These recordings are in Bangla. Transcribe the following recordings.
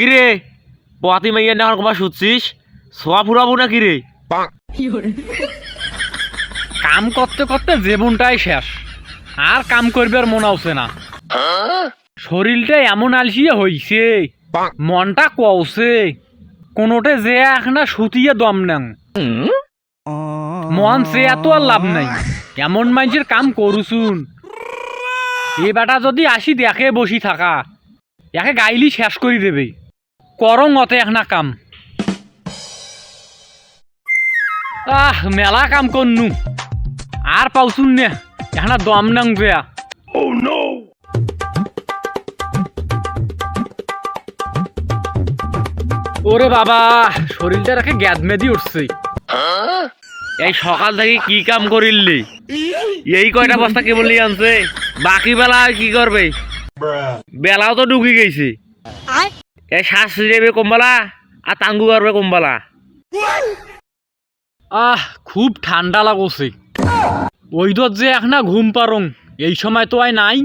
কিরে? পয়াতি মাইয়া না কবা শুচ্ছিস সোয়া ফুরাবো না কিরে কাম করতে করতে জীবনটাই শেষ। আর কাম করবার মন আছে না। শরীরটা এমন আলসিয়ে হইছে মনটা কওছে কোনোটে যে এক না সুতিয়ে দম নেন মন সে এত আর লাভ নাই। এমন মানুষের কাম করুছুন। এ বেটা যদি আসি দেখে বসি থাকা একে গাইলি শেষ করে দেবে। করং অতে এখনা কাম। আহ মেলা কাম করনু আর পাউছুন নে? এখানা দম নাং বেয়া ওরে বাবা শরীরটা রেখে গ্যাদ মেদি উঠছে এই সকাল থেকে কি কাম করিলি? এই কয়টা বস্তা কেবল নিয়ে আনছে? বাকি বেলা কি করবে? বেলাও তো ঢুকি গেছে। এই শ্বাস যাবে কমবালা আর তাঙ্গু করবে কমবালা। আহ খুব ঠান্ডা লাগছে। ওই দর যে না ঘুম পারং এই সময় তো আয় নাই।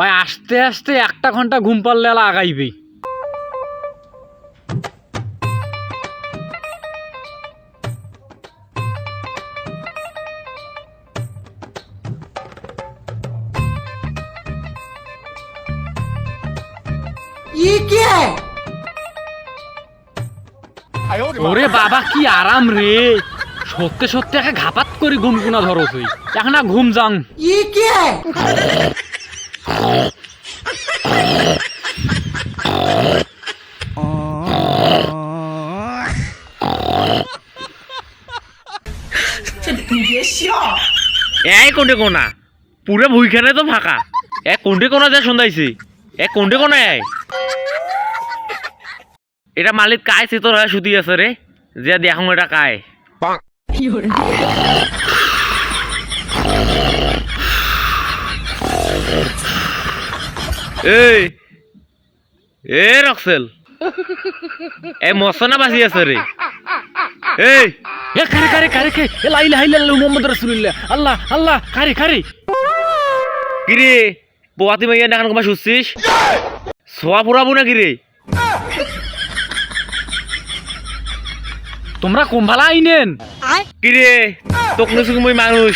ওই আস্তে আস্তে একটা ঘণ্টা ঘুম পারলে লাগাইবে আগাইবে। ये क्या है ওরে বাবা কি আরাম রে সত্যি সত্যি একে ঘাপাত করে ঘুম কোনা ধরছে এখন ঘুম যাং ये क्या है এই কোনটে কোনা পুরো ভুইখানে তো ফাঁকা এ কোনটে কোনা যা সন্ধ্যাইছে এ কোনটে কোনা এই এটা মালিক কায় সে তোর হয়ে সুতি আছে রে? যে দেখুন এটা কায় এই এ রক্সেল এ মশনা বাজি আছে রে এই। এ কারে কারে কারে কে। এ লাই লাই লাই মোহাম্মদ রাসূলুল্লাহ আল্লাহ আল্লাহ কারে কারে কিরে পোয়াতি মাইয়া দেখান কমা শুচ্ছিস সোয়া ফুরাবো না কিরে তোমরা কুম্ভালা আইনেন কিরে? তোক নিছুক মুই মানুষ।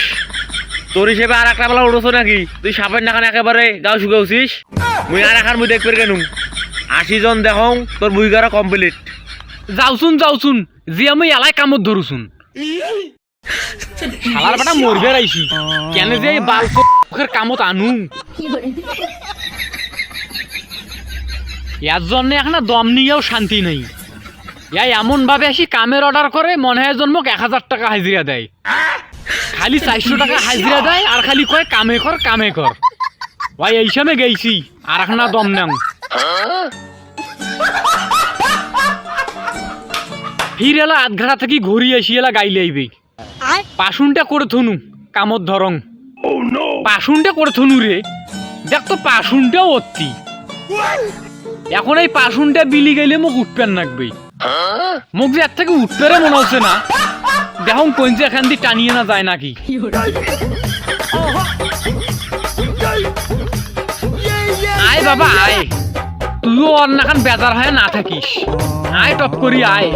তোর হিসেবে আর একটা বেলা উঠছো নাকি? তুই সাপের নাখান একেবারে গাও শুকাউছিস মুই আর এখান মুই দেখবে কেন? আশি জন দেখং তোর বুই গারা কমপ্লিট যাওছুন যাওছুন যে আমি এলাই কামত ধরুছুন শালার বেটা মরবে রাইছি কেন যে এই বাল চোখের কামত আনু। ইয়ার জন্য এখন দম নিয়েও শান্তি নেই। ইয়া এমন ভাবে আসি কামের অর্ডার করে মনে হয় জন্মক এক হাজার টাকা হাজিরা দেয়। খালি চারশো টাকা হাজিরা দেয় আর খালি কয় কামে কর কামে কর। ভাই এই সময় গেইছি আর এখন দম নাম ফির এলা আধ ঘাটা থেকে ঘুরি আসি এলা গাইলে আইবে পাশুনটা করে থনু কামত ধরং। পাশুনটা করে থনু রে। দেখ তো পাশুনটাও অত্তি এখন এই পাশুনটা বিলি গেলে মোক উঠপেন লাগবে মোক যে থেকে উত্তরে মনে হচ্ছে না, দেখুন কোন যে এখান দিয়ে টানিয়ে না যায় নাকি? আয় বাবা আয় তুইও অন্যখান বেজার হয়ে না থাকিস আয় টপ করি আয়